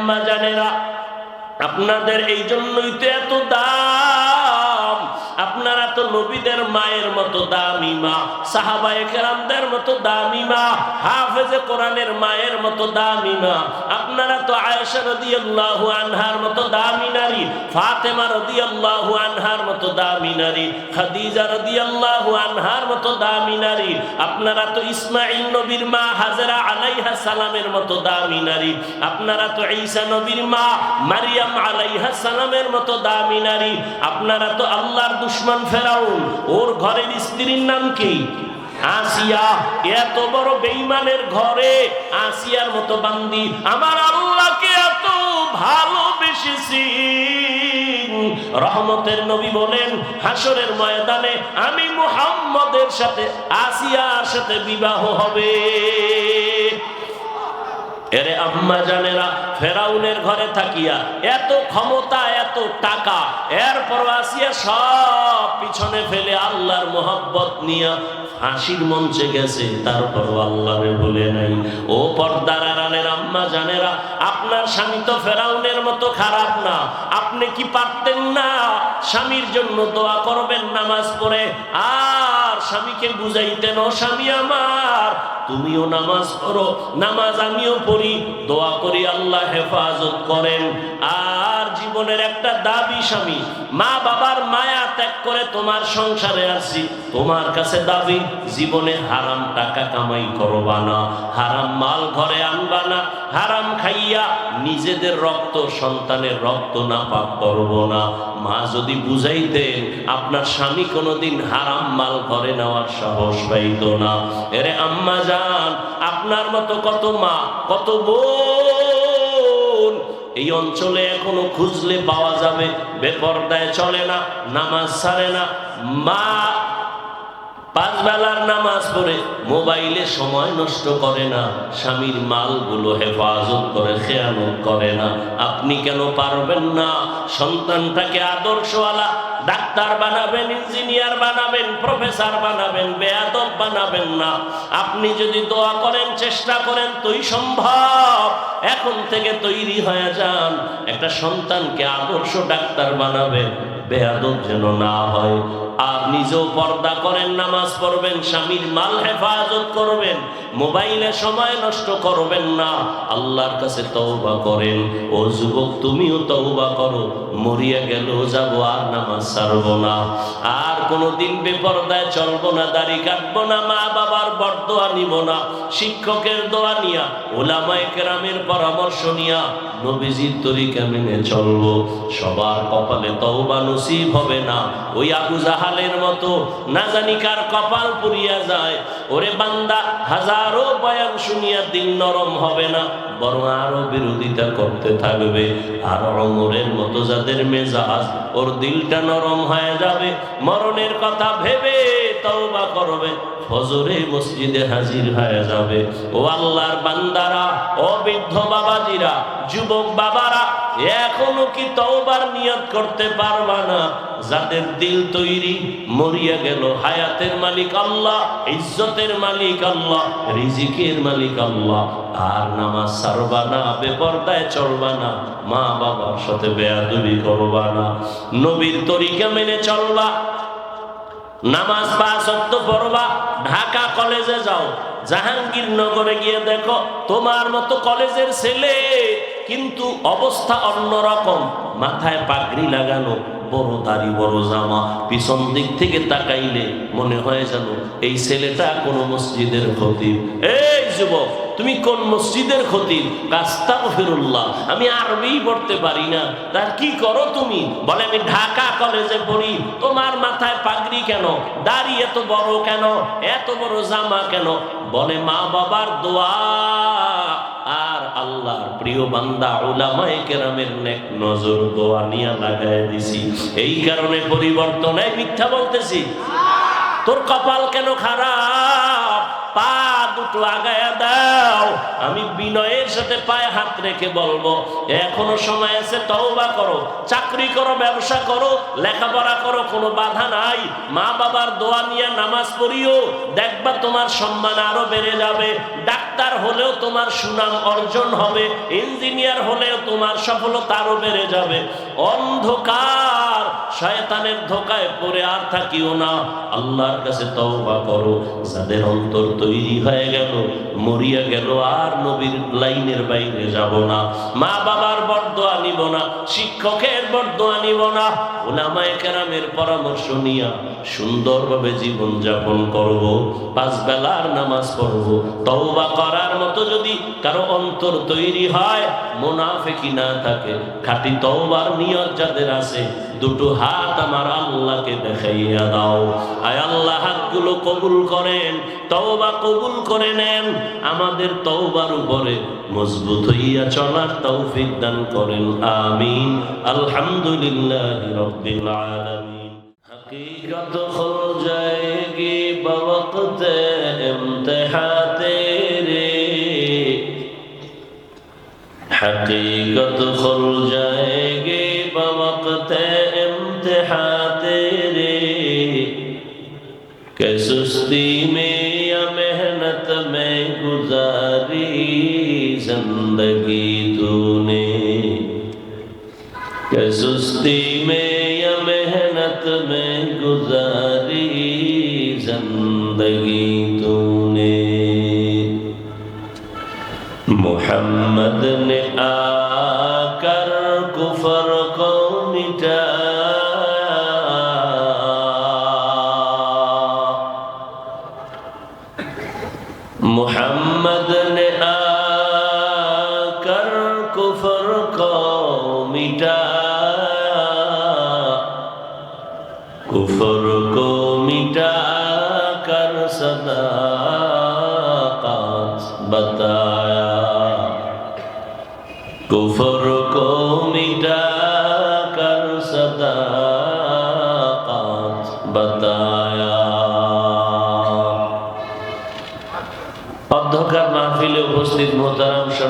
আম্মা জানেরা আপনাদের এই জন্যই তো এত দাম। তো নবীদের মায়ের মতো দামি মা কেরামদের মতো দামি মা, হাফেজে কোরআনের মায়ের মতো দামি মা। আপনারা তো আয়েশা রাদিয়াল্লাহু আনহার মতো দামি নারী, ফাতেমা রাদিয়াল্লাহু আনহার মতো দামি নারী, খাদিজা রাদিয়াল্লাহু আনহার মতো দামি নারী। আপনারা তো নবীর মা, হাজরা আলাইহা সালামের মতো দামি নারী। আপনারা তো ঈসা নবীর মা, মারিয়াম আলাইহা সালামের মতো দামি নারী। আপনারা তো আল্লাহর দুশ্মন ফেরাউন ওর ঘরের স্ত্রীর নাম কি? আসিয়া, এত বড় বেইমানের ঘরে আসিয়ার মতো বান্দি। আমার আল্লাহকে এত ভালোবেসেছি। রহমতের নবী বলেন হাসরের ময়দানে আমি মুহাম্মদের সাথে আসিয়ার সাথে বিবাহ হবে। এরে আম্মা জানেরা ফেরাউনের ঘরে থাকিয়া এত ক্ষমতা, এত টাকা এরপর আসিয়া সব পিছনে ফেলে আল্লাহর মোহাব্বত নিয়া হাসির মঞ্চে গেছে। তারপর আল্লাহরে বলে নাই। ও পর্দার আড়ালের আম্মা জানেরা, আপনার স্বামী তো ফেরাউনের মতো খারাপ না। আপনি কি পারতেন না স্বামীর জন্য দোয়া করবেন নামাজ পড়ে? আর স্বামীকে বুঝাইতেন, ও স্বামী আমার, তুমিও নামাজ পড়ো, নামাজ আমিও পড়ি। দোয়া করি আল্লাহ হেফাজত করেন। আর জীবনের একটা দাবি স্বামী, মা বাবার মায়া ত্যাগ করে তোমার সংসারে আসি তোমার কাছে দাবি, জীবনে হারাম টাকা কামাই করবা না, হারাম মাল ঘরে আনবা না, হারাম খাইয়া নিজেদের রক্ত, সন্তানের রক্ত না পাক করব না। মা যদি বুঝাইতেন, আপনার স্বামী কোনোদিন হারাম মাল ঘরে নেওয়ার সাহস পাইত না। এরে আম্মা যান আপনার মতো কত মা, কত বোন এই অঞ্চলে এখনও খুঁজলে পাওয়া যাবে বেপর্দায় চলে না নামাজ সারে না। মা পাঁচ বেলার নামাজ পড়ে মোবাইলে সময় নষ্ট করে না, স্বামীর মালগুলো হেফাজত করে, খেয়ানত করে না। আপনি কেন পারবেন না? সন্তানটাকে আদর্শওয়ালা, ডাক্তার বানাবেন, ইঞ্জিনিয়ার বানাবেন, প্রফেসর বানাবেন, বেয়াদব বানাবেন না। আপনি যদি দোয়া করেন, চেষ্টা করেন, তুই সম্ভব। এখন থেকে তৈরি হয়ে যান। একটা সন্তানকে আদর্শ ডাক্তার বানাবেন। বেয়াদব যেন না হয়। আর নিজেও পর্দা করেন, নামাজ পড়বেন, স্বামীর মাল হেফাজত করবেন, মোবাইলে সময় নষ্ট করবেন না। আল্লাহর কাছে তওবা করেন, ও যুবক, তুমিও তওবা করো, মরিয়া গেল যাব, আর নামাজ ছাড়বো না। আর কোনোদিন বেপর্দায় চলবো না, দাড়ি কাটবো না মা বাবার বরদোয়া নিব না, শিক্ষকের দোয়া নিয়া, ওলামায়ে কেরামের পরামর্শ নিয়া, নবীজির তরিকা মেনে চলবো। সবার কপালে তওবা নসিব হবে না। ওই আবু জাহালের মতো না জানি কার কপাল পুরিয়া যায়। ওরে বান্দা, হাজারো বয়ান শুনিয়া দিন নরম হবে না, বরং আরও বিরোধিতা করতে থাকবে। আর অমরের মতো যাদের মেজাজ, ওর দিলটা নরম হয়ে যাবে, মরণের কথা ভেবে তওবা করবে, ফজরে মসজিদে হাজির হয়ে যাবে। ও আল্লাহর বান্দারা, ও বৃদ্ধ বাবাজিরা, যুবক বাবারা এখনও কি তওবার নিয়ত করতে পারবা না? যাদের দিল তৈরি, মরিয়া গেল। হায়াতের মালিক আল্লাহ, ইজ্জতের মালিক আল্লাহ, রিজিকের মালিক আল্লাহ। আর নামাজ সারবা না, বেপর্দায় চলবা না মা বাবার সাথে বেয়াদবি করবা না। নবীর তরিকা মেনে চলবা। নামাজ পাঁচ অক্ত পড়বা। ঢাকা কলেজে যাও। জাহাঙ্গীরনগরে গিয়ে দেখো, তোমার মতো কলেজের ছেলে কিন্তু অবস্থা অন্যরকম মাথায় পাগড়ি লাগানো, বড় দাড়ি, বড় জামা, পিছন দিক থেকে তাকাইলে মনে হয় যেন এই ছেলেটা কোনো মসজিদের খতিব। এই যুবক, তুমি কোন মসজিদের খতিব? কাস্তাগ ফিরুল্লাহ আমি আরবি পড়তে পারি না। তার কি করো তুমি? বলে, আমি ঢাকা কলেজে পড়ি। তোমার মাথায় পাগড়ি কেন? দাড়ি এত বড় কেন? এত বড় জামা কেন? বলে, মা বাবার দোয়া, আর আল্লাহর প্রিয় বান্দা ওলামায়ে কেরামের নেক নজর দোয়া নিয়া লাগায় দিছি। এই কারণে পরিবর্তন, এই মিথ্যা বলতেছি। তোর কপাল কেন খারাপ? পা দুটো আগায়া দাও আমি বিনয়ের সাথে পায়ে হাত রেখে বলব, এখনও সময় আছে, তওবা করো, চাকরি করো, ব্যবসা করো, লেখাপড়া করো, কোনো বাধা নাই। মা বাবার দোয়া নিয়ে নামাজ পড়িও, দেখবা তোমার সম্মান আরও বেড়ে যাবে। ডাক্তার হলেও তোমার সুনাম অর্জন হবে, ইঞ্জিনিয়ার হলেও তোমার সফলতা আরও বেড়ে যাবে। অন্ধকার, শয়তানের ধোকায় পড়ে আর থাকিও না। আল্লাহর কাছে তওবা করো, যাদের অন্তর তৈরি হয়ে গেল, মরিয়া গেল আর নবীর লাইনের বাইরে যাব না। মা বাবার বরদোয়া নিব না, শিক্ষকের বরদোয়া নিব না। ওলামায়ে কেরামের পরামর্শ নিয়া সুন্দরভাবে জীবন যাপন করব, পাঁচ বেলার নামাজ পড়ব। তওবা করার মতো যদি কারও অন্তর তৈরি হয় মোনাফেকি না থাকে। খাঁটি তওবার নিয়ত যাদের আছে, দুটো হাত আমার আল্লাহকে দেখাইয়া দাও। আয় আল্লাহ, হাতগুলো কবুল করেন, তওবা কবুল করে নেন। আমাদের তাওবার উপরে মজবুত হইয়া চলার তৌফিক দান করেন, আমিন। আলহামদুলিল্লাহি রাব্বিল আলামিন। হাকীকত হল জায়েগি বাওয়াক্তে ইমতিহা রে। হাকীকত হল জায়েগি বাওয়াক্তে ইমতিহা রে। কে সুস্তি মে محنت میں گزاری زندگی تو نے کہ سستی میں یا محنت میں گزاری زندگی تو نے محمد نے آ کر کفر کو مٹایا محمد نے آ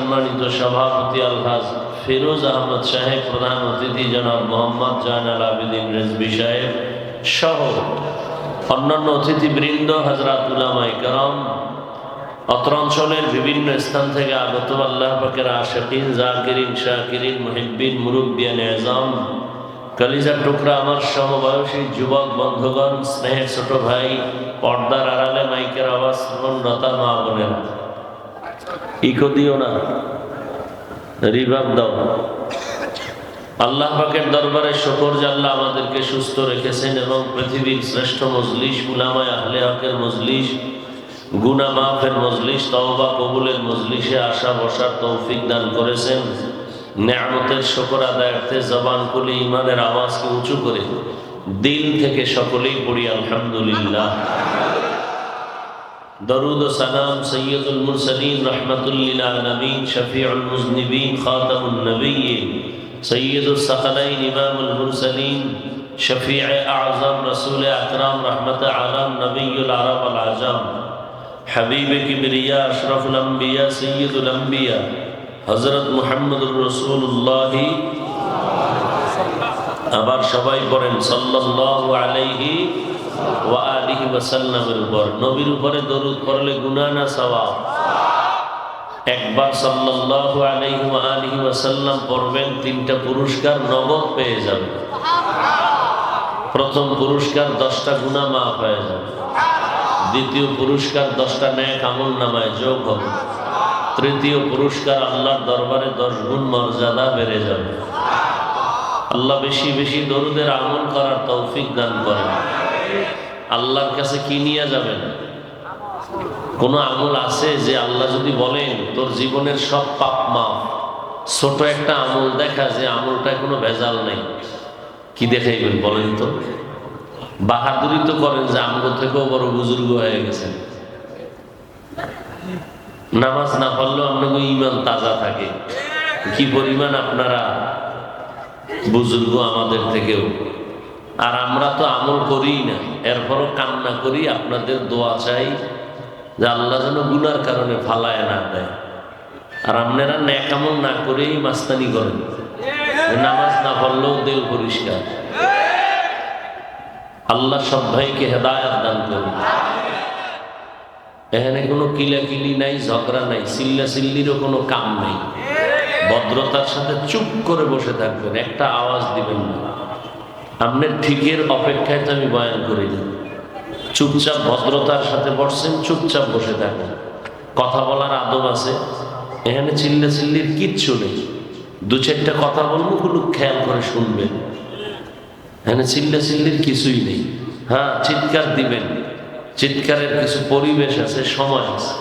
সম্মানিত সভাপতি আলহাজ ফিরোজ আহমদ সাহেব, প্রধান অতিথি জনাব মোহাম্মদ জয়নাল আবেদিন রেজবি সাহেব সহ অন্যান্য অতিথিবৃন্দ হাজরাত উলামাই করম অত্র অঞ্চলের বিভিন্ন স্থান থেকে আগত আল্লাহ পাকের আশাকিন, জাকিরিন, শাকিরিন, মুহিব্বিন মুরব্বিয়ান এজাম কালিজার টুকরা আমার সমবয়সী যুবক বন্ধুগণ, স্নেহের ছোট ভাই, পর্দার আড়ালে মাইকের আওয়াজ শ্রবণরতা মা বোনেরা। ইকো দিও না রিভাব দাও। আল্লাহ পাকের দরবারে শকর জাল্লা আমাদেরকে সুস্থ রেখেছেন এবং পৃথিবীর শ্রেষ্ঠ মজলিস, উলামায় আহলে হকের মজলিস গুনা মাফের মজলিস, তওবা কবুলের মজলিসে আসা বসার তৌফিক দান করেছেন। নেয়ামতের শকর আদায়ার্থে জবান খুলে ইমানের আওয়াজকে উঁচু করে দিল থেকে সকলেই পড়ি, আলহামদুলিল্লাহ। درود و سلام سید المرسلین رحمت للعالمین شفیع المذنبین خاتم النبیین سید السخلین امام المرسلین شفیع اعظم رسول اکرام رحمت عالم نبی العرب العجم حبیب کبریا اشرف الانبیاء سید الانبیاء حضرت محمد الرسول اللہ আবার সবাই বলেন সাল্লাল্লাহু আলাইহি ওয়া আলিহি উপর। নবীর উপরে দরুদ পড়লে গুনাহ না সওয়াব? একবার সাল্লাল্লাহু আলাইহি ওয়া আলিহি পড়বেন, তিনটা পুরস্কার নগদ পেয়ে যাবেন প্রথম পুরস্কার দশটা গুনাহ মাফ হয়ে যাবে। দ্বিতীয় পুরস্কার দশটা ন্যাক আমল নামায় যোগ হবে। তৃতীয় পুরস্কার আল্লাহর দরবারে দশ গুণ মর্যাদা বেড়ে যাবে। আল্লাহ বেশি বেশি দরুদের আমল করার তৌফিক দান করেন। আল্লাহর কাছে কি নিয়ে যাবেন? কোনো আমল আছে যে আল্লাহ যদি বলেন, তোর জীবনের সব পাপ ছোট একটা আমল দেখা যে কোনো ভেজাল নেই। কি দেখাইবেন বলেন তো? বাহাদুরি তো করেন যে আমল থেকেও বড় বুজুর্গ হয়ে গেছেন। নামাজ না পড়লেও আপনাকে ইমান তাজা থাকে। কি পরিমাণ আপনারা বুজুর্গ আমাদের থেকেও? আর আমরা তো আমল করি না। এরপরও কান্না করি, আপনাদের দোয়া চাই যে আল্লাহ যেন গুনার কারণে ফালায় না দেয়। আর আপনারা ন্যাকামল না করেই মাস্তানি করেন। নামাজ না পড়লেও দেহ পরিষ্কার। আল্লাহ সব ভাইকে হেদায়াত দান করুন। এখানে কোনো কিলাকিলি নাই, ঝগড়া নাই চিল্লা চিল্লিরও কোনো কাম নাই। ভদ্রতার সাথে চুপ করে বসে থাকবেন, একটা আওয়াজ দিবেন না। আপনার ঠিকের অপেক্ষায় তো আমি বয়ান করে দিই। চুপচাপ ভদ্রতার সাথে বসছেন, চুপচাপ বসে থাকেন। কথা বলার আদব আছে। এখানে চিল্লা চিল্লির কিচ্ছু নেই। দু চারটা কথা বলব, কোনো খেয়াল করে শুনবেন। এখানে চিল্লা চিল্লির কিছুই নেই। হ্যাঁ চিৎকার দিবেন। চিৎকারের কিছু পরিবেশ আছে, সময় আছে।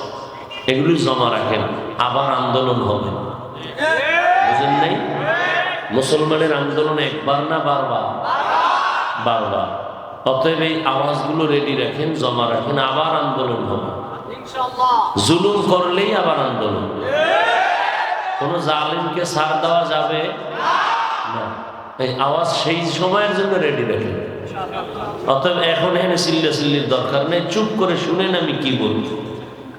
এগুলি জমা রাখেন, আবার আন্দোলন হবে। বুঝেন নাই? মুসলমানের আন্দোলন একবার না বারবার? বারবার। অতএব এই আওয়াজগুলো রেডি রাখেন জমা রাখেন আবার আন্দোলন হবে। জুলুম করলেই আবার আন্দোলন। কোন জালিমকে ছাড় দেওয়া যাবে? না। এই আওয়াজ সেই সময়ের জন্য রেডি রাখেন। অতএব এখন এখানে চিল্লা চিল্লির দরকার নেই। চুপ করে শুনেন আমি কি বলি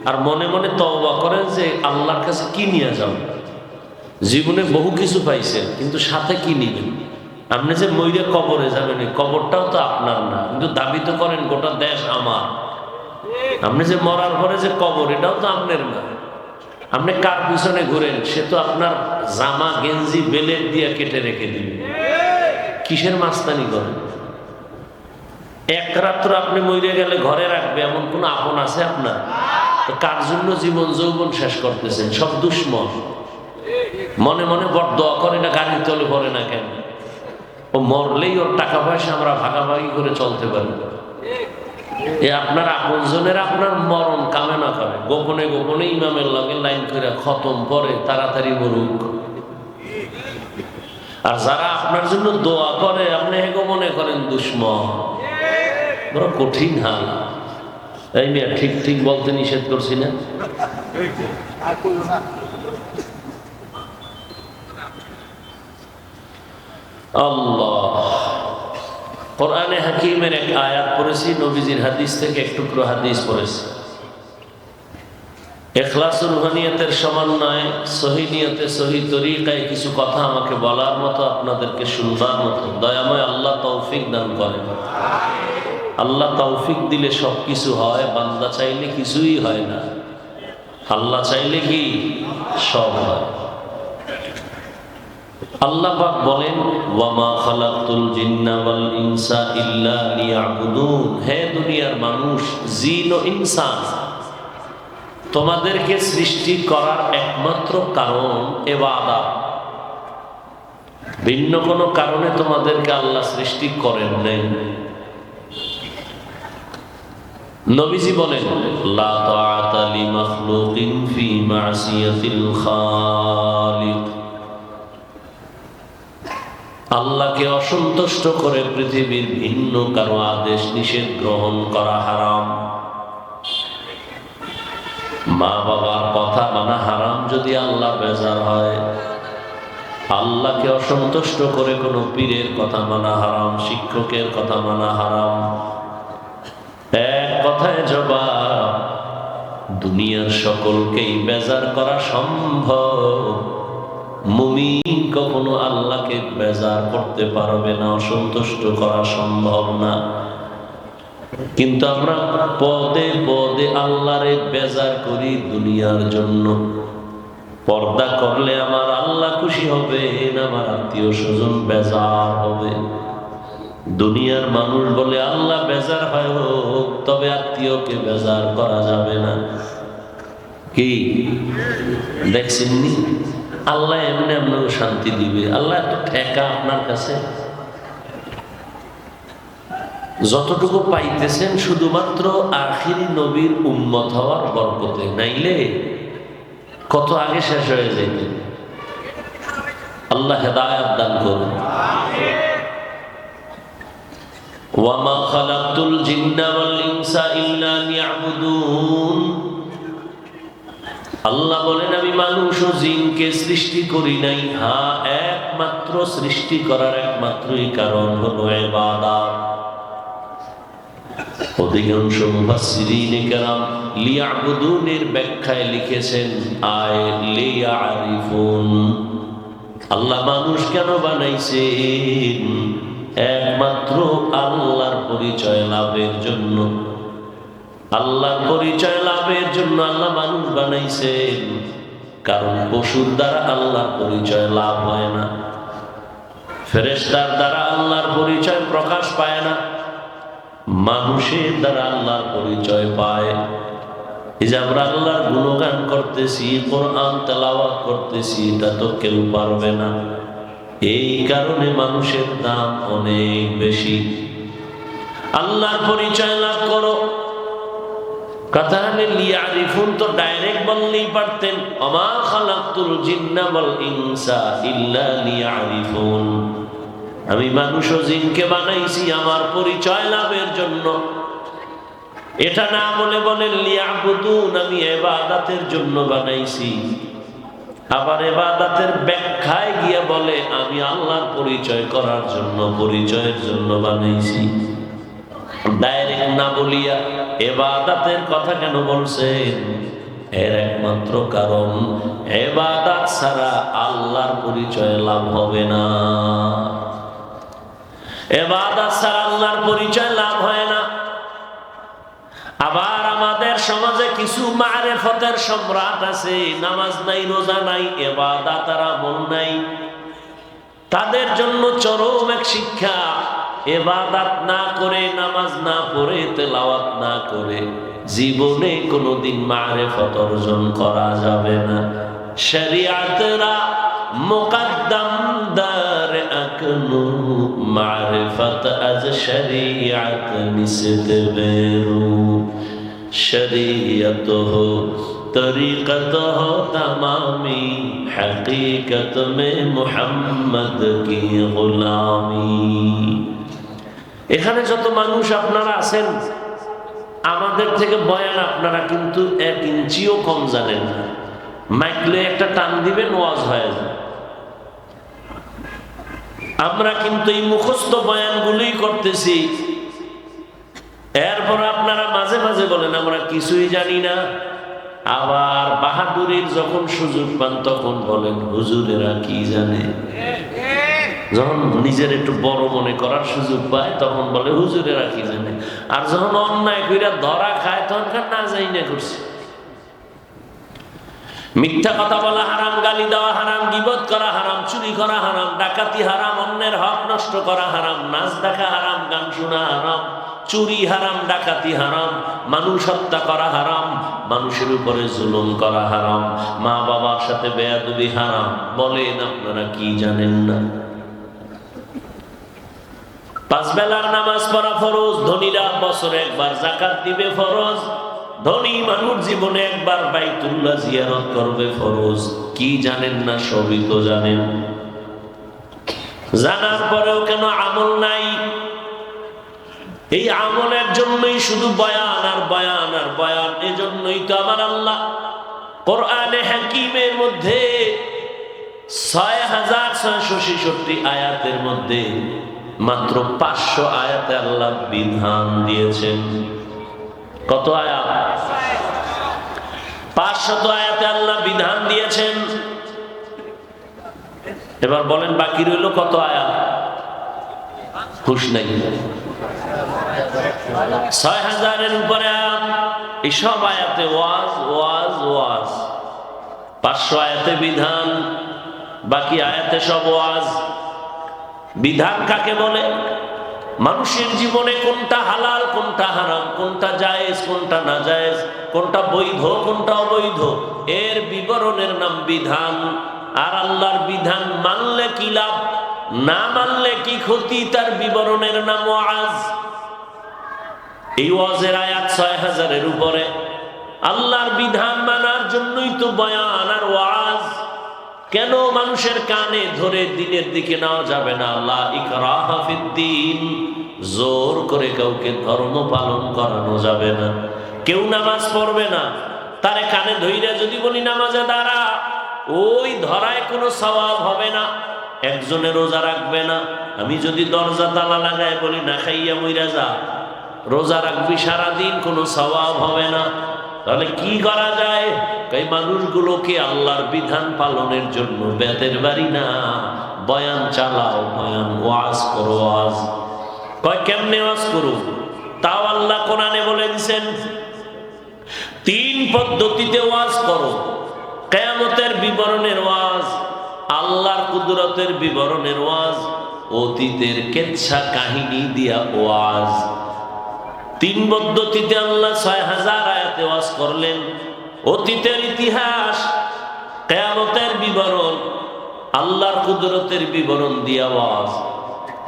আর মনে মনে তওবা করেন যে আল্লাহর কাছে কি নিয়ে যাও? জীবনে বহু কিছু পাইছেন কিন্তু সাথে কি নিবেন? আপনি যে ময়ূরে কবরে যাবেন কবরটাও তো আপনার না। কিন্তু দাবি তো করেন, গোটা দেশ আমার। আপনি যে মরার পরে যে কবর, এটাও তো আপনার না। আপনি কার পিছনে ঘুরেন, সে তো আপনার জামা, গেঞ্জি, বেলেট দিয়ে কেটে রেখে দিবে। কিসের মাস্তানি করেন? এক রাত্র আপনি মরে গেলে ঘরে রাখবে, এমন কোন আপন আছে আপনার? কার জন্য জীবন যৌবন শেষ করতেছেন? সব দুশ্মন। মনে মনে বড় দোয়া করে না, গাড়ির তলে পড়ে না কেন? ও মরলেই ওর টাকা পয়সা আমরা ভাগাভাগি করে চলতে পারি। এ আপনার আপনজনের আপনার মরণ কামনা করে। গোপনে গোপনে ইমামের লগে লাইন করে খতম পরে তাড়াতাড়ি মরুক আর যারা আপনার জন্য দোয়া করে, আপনি হেগো মনে করেন দুশ্মন। বড় কঠিন হাল। এই মেয়ে ঠিক ঠিক বলতে নিষেধ করছি না? আল্লাহ। কোরআনে হাকিমের এক আয়াত পড়েছি, নবীজির হাদিস থেকে এক টুকরো হাদিস পড়েছি। এখলাস রুহানিয়তের সমন্বয়ে, সহি নিয়তে, সহি তরিকায় কিছু কথা আমাকে বলার মতো আপনাদেরকে শুনবার মতো। দয়াময় আল্লাহ তৌফিক দান করেন। আল্লাহ তৌফিক দিলে সব কিছু হয়, বান্দা চাইলে কিছুই হয় না। আল্লাহ চাইলে কি? সব হয়। আল্লাহ পাক বলেন, ওয়ামা জিন্না ওয়াল ইনসা ইল্লা লিয়াবুদুন। হে দুনিয়ার মানুষ, জিন ও ইনসান, তোমাদেরকে সৃষ্টি করার একমাত্র কারণ এবাদা ভিন্ন কোনো কারণে তোমাদেরকে আল্লাহ সৃষ্টি করেন নাই। নবীজি বলেন, লা তাআতা লি মাখলুকিন ফি মাসিয়াতিল খালিক। আল্লাহকে অসন্তুষ্ট করে পৃথিবীর ভিন্ন কারও আদেশ নিষেধ গ্রহণ করা হারাম। মা বাবার কথা মানা হারাম যদি আল্লাহ বেজার হয়। আল্লাহকে অসন্তুষ্ট করে কোনো পীরের কথা মানা হারাম, শিক্ষকের কথা মানা হারাম। এক কথায় জবাব, দুনিয়ার সকলকেই বেজার করা সম্ভব। মুমিন কখনো আল্লাহকে বেজার করতে পারবে না, অসন্তুষ্ট করা সম্ভব না। কিন্তু আমরা পদে পদে আল্লাহরে বেজার করি দুনিয়ার জন্য। পর্দা করলে আমার আল্লাহ খুশি হবে আমার আত্মীয় স্বজন বেজার হবে। দুনিয়ার মানুষ বলে, আল্লাহ বেজার হয় হোক, তবে আত্মীয়কে বেজার করা যাবে না। কি? দেখছেননি? আল্লাহ এমনি আপনাকে শান্তি দিবে। আল্লাহ এত ঠেকা আপনার কাছে। যতটুকু পাইতেছেন শুধুমাত্র আখিরি নবীর উম্মত হওয়ার বরকতে। নাইলে কত আগে শেষ হয়ে যেত আল্লাহ হেদায়াত দান করুন। খালাকতুল জিন্না ওয়াল ইনসা ইল্লা লিয়াবুদুন। আল্লাহ বলেন, আমি মানুষ ও জিনকে সৃষ্টি করি নাই। হ্যাঁ একমাত্র সৃষ্টি করার একমাত্রই কারণ হলো এবাদাত লিখেছেন, আয় আল্লাহ মানুষ কেন একমাত্র আল্লাহর পরিচয় লাভের জন্য। আল্লাহর পরিচয় লাভের জন্য আল্লাহ মানুষ বানাইছেন। কারণ পশুর দ্বারা আল্লাহর পরিচয় লাভ হয় না। ফেরেশতার দ্বারা আল্লাহর পরিচয় প্রকাশ পায় না। মানুষের দ্বারা আল্লাহর পরিচয় পায়। এই যে আমরা আল্লাহর গুণগান করতেছি, কোরআন তেলাওয়াত করতেছি, এটা তো কেউ পারবে না। এই কারণে মানুষের দাম অনেক বেশি। আল্লাহর পরিচয় লাভ করো। কথা হলে লিয়ারিফুন তো ডাইরেক্ট পারতেন, অমা ওয়াল ইনসা ইল্লা লিয়ারিফুন। আমি মানুষ ও জিনকে বানাইছি আমার পরিচয় লাভের জন্য। এটা না বলে বলেন লিয়াবুদুন আমি এবাদাতের জন্য বানাইছি। আবার এবাদাতের ব্যাখ্যায় গিয়ে বলে, আমি আল্লাহর পরিচয় করার জন্য, পরিচয়ের জন্য বানাইছি। ডাইরেক্ট না বলিয়া এবাদাতের কথা কেন বলছেন? এর একমাত্র কারণ, এবাদাত ছাড়া আল্লাহর পরিচয় লাভ হবে না। এবাদাত ছাড়া আল্লাহর পরিচয় লাভ হয় না। আবার আমাদের সমাজে কিছু মারেফতের সম্রাট আছে, নামাজ নাই, রোজা নাই, এবাদাত আর আমল নাই। তাদের জন্য চরম এক শিক্ষা। এবাদাত না করে, নামাজ না পড়ে, তেলাওয়াত না করে, জীবনে কোনোদিন মারে ফত অর্জন করা যাবে না। শরিয়াতরা মুকদ্দম দার আকনু মারিফত আজ শরিয়াত নিষেধ বেরু। শরিয়ত হো, তরিকত হো তামামি, হকীকত মে মুহাম্মদ কি গুলামি। এখানে যত মানুষ আপনারা আছেন, আমাদের থেকে বয়ান আপনারা কিন্তু এক ইঞ্চিও কম জানেন না। মাইকলে একটা টান দিবেন, ওয়াজ হয়ে যায় আমরা কিন্তু এই মুখস্থ বয়ানগুলোই করতেছি। এরপর আপনারা মাঝে মাঝে বলেন, আমরা কিছুই জানি না। আবার বাহাদুরির যখন সুযোগ পান, তখন বলেন, হুজুরেরা কি জানে? যখন নিজের একটু বড় মনে করার সুযোগ পায়, তখন বলে হুজুরেরা কি জানে। আর যখন অন্যায় কইরা ধরা খায়, তখন খান না যাই না করছে? মিথ্যা কথা বলা হারাম, গালি দেওয়া হারাম, গিবত করা হারাম, চুরি করা হারাম, ডাকাতি হারাম, অন্যের হক নষ্ট করা হারাম, নাচ দেখা হারাম, গান শোনা হারাম, চুরি হারাম, ডাকাতি হারাম, মানুষ হত্যা করা হারাম, মানুষের উপরে জুলুম করা হারাম মা বাবার সাথে বেয়াদবি হারাম। বলেন আপনারা কি জানেন না? পাঁচ বেলার নামাজ পড়া ফরজ ধনীরা বছরে একবার জাকাত দিবে ফরজ, ধনী মানুষ জীবনে একবার বাইতুল্লাহ জিয়ারত করবে ফরজ। কি জানেন না সবই তো জানেন। জানার পরেও কেন আমল নাই? এই আমলের জন্যই শুধু বয়ান আর বয়ান আর বয়ান, এজন্যই তো আমার আল্লাহ কোরআনে হাকিমের মধ্যে ছয় হাজার ছয়শো ছেষট্টি আয়াতের মধ্যে মাত্র পাঁচশো আয়াতে আল্লাহ বিধান দিয়েছেন। কত আয়াত? পাঁচশত আয়াতে আল্লাহ বিধান দিয়েছেন। এবার বলেন, বাকি রইল কত আয়াত? খুশ নাই। ছয় হাজারের উপরে আয়াত। এসব আয়াতে ওয়াজ ওয়াজ ওয়াজ। পাঁচশো আয়াতে বিধান, বাকি আয়াতে সব ওয়াজ। বিধান কাকে বলে? মানুষের জীবনে কোনটা হালাল, কোনটা হারাম, কোনটা জায়েজ, কোনটা না জায়েজ কোনটা বৈধ, কোনটা অবৈধ, এর বিবরণের নাম বিধান। আর আল্লাহর বিধান মানলে কি লাভ? না মানলে কি ক্ষতি? তার বিবরণের নাম ওয়াজ। এই ওয়াজের আয়াত ছয় হাজারের উপরে। আল্লাহর বিধান মানার জন্যই তো বয়ান আর ওয়াজ। কেন মানুষের কানে ধরে দিনের দিকে নেওয়া যাবে না? ফিদ্দিন জোর করে কাউকে ধর্ম পালন করানো যাবে না। কেউ নামাজ পড়বে না। তারে কানে ধইরা যদি বলি নামাজে দাঁড়া, ওই ধরায় কোনো স্বভাব হবে না। একজনে রোজা রাখবে না। আমি যদি দরজা তালা লাগায় বলি, না খাইয়া মইরা যা। রোজা রাখবি সারাদিন, কোনো স্বভাব হবে না। তাহলে কি করা যায়? এই মানুষগুলোকে আল্লাহর বিধান পালনের জন্য বেতের বাড়ি না। বয়ান চালাও, বয়ান ওয়াজ করো, ওয়াজ। কয়, কেমনে ওয়াজ করো তাও আল্লাহ কোরআনে বলে দিছেন তিন পদ্ধতিতে ওয়াজ করো। কেয়ামতের বিবরণের ওয়াজ, আল্লাহর কুদরতের বিবরণের ওয়াজ, অতীতের কেচ্ছা কাহিনী দিয়া ওয়াজ। তিন পদ্ধতিতে আল্লাহ ছয় হাজার আয়াতে ওয়াজ করলেন। অতীতের ইতিহাস, কেয়ামতের বিবরণ, আল্লাহর কুদরতের বিবরণ দিয়া ওয়াজ।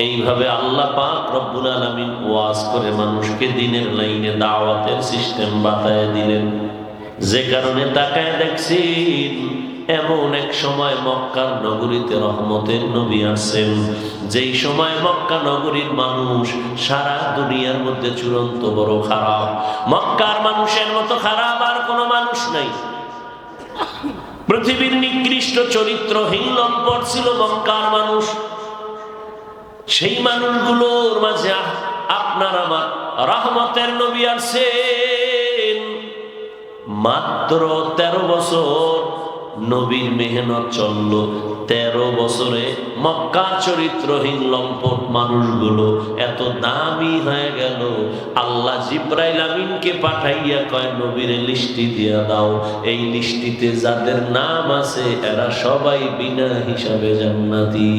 এইভাবে আল্লাহ পাক রব্বুল আলামিন ওয়াজ করে মানুষকে দিনের লাইনে দাওয়াতের সিস্টেম বাতায় দিলেন। যে কারণে তাকায় দেখছেন এমন এক সময় মক্কার নগরীতে রহমতের নবী আসেন যেই সময় মক্কা নগরীর মানুষ সারা দুনিয়ার মধ্যে চূড়ান্ত বড় খারাপ। মক্কার মানুষের মতো খারাপ আর কোনো মানুষ নাই। পৃথিবীর নিকৃষ্ট চরিত্রহীন লম্পট ছিল মক্কার মানুষ। সেই মানুষগুলোর মাঝে আপনার আমার রহমতের নবী আসেন মাত্র তেরো বছর নবীর মেহনত চলল। তেরো বছরে মক্কার চরিত্রহীন লম্পট মানুষগুলো এত দামি হয়ে গেল। আল্লাহ জিব্রাইল আমিনকে পাঠাইয়া কয়, নবীর লিস্টি দিয়া দাও। এই লিস্টিতে যাদের নাম আছে, এরা সবাই বিনা হিসাবে জান্নাতি।